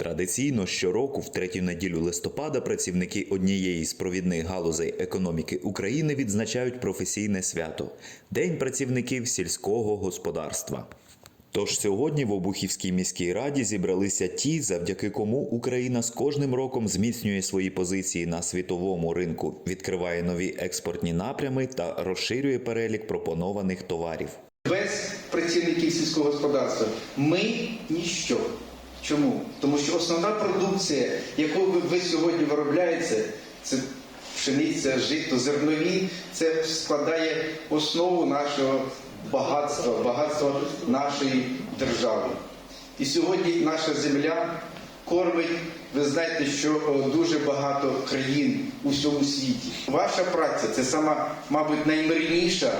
Традиційно щороку, в третю неділю листопада, працівники однієї з провідних галузей економіки України відзначають професійне свято День працівників сільського господарства. Тож сьогодні в Обухівській міській раді зібралися ті, завдяки кому Україна з кожним роком зміцнює свої позиції на світовому ринку, відкриває нові експортні напрями та розширює перелік пропонованих товарів. Без працівників сільського господарства ми ніщо. Чому? Тому що основна продукція, яку ви, сьогодні виробляєте, це пшениця, жито, зернові, це складає основу нашого багатства, багатства нашої держави. І сьогодні наша земля кормить, ви знаєте, що дуже багато країн у всьому світі. Ваша праця це сама, мабуть, наймирніша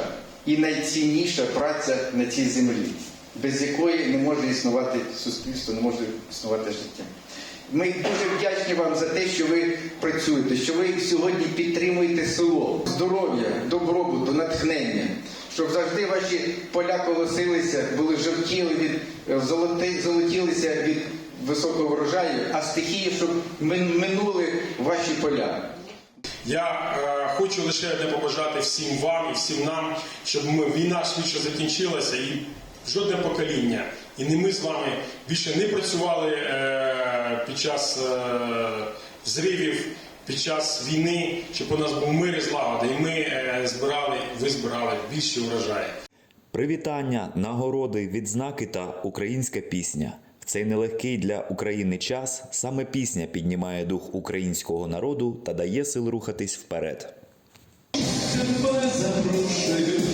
і найцінніша праця на цій землі, без якої не може існувати суспільство, не може існувати життя. Ми дуже вдячні вам за те, що ви працюєте, що ви сьогодні підтримуєте село, здоров'я, добробуту, натхнення, щоб завжди ваші поля колосилися, були жовтіли від е, золоти, золотілися від високого врожаю, а стихії, щоб минули ваші поля. Я е, хочу лише побажати всім вам і всім нам, щоб ми, війна швидше закінчилася і жодне покоління, і не ми з вами більше не працювали е, під час е, взривів, під час війни, щоб у нас був мир і злагода, і ми е, збирали, ви збирали більші урожаї. Привітання, нагороди, відзнаки та українська пісня. В цей нелегкий для України час саме пісня піднімає дух українського народу та дає сил рухатись вперед. Тебе запрошую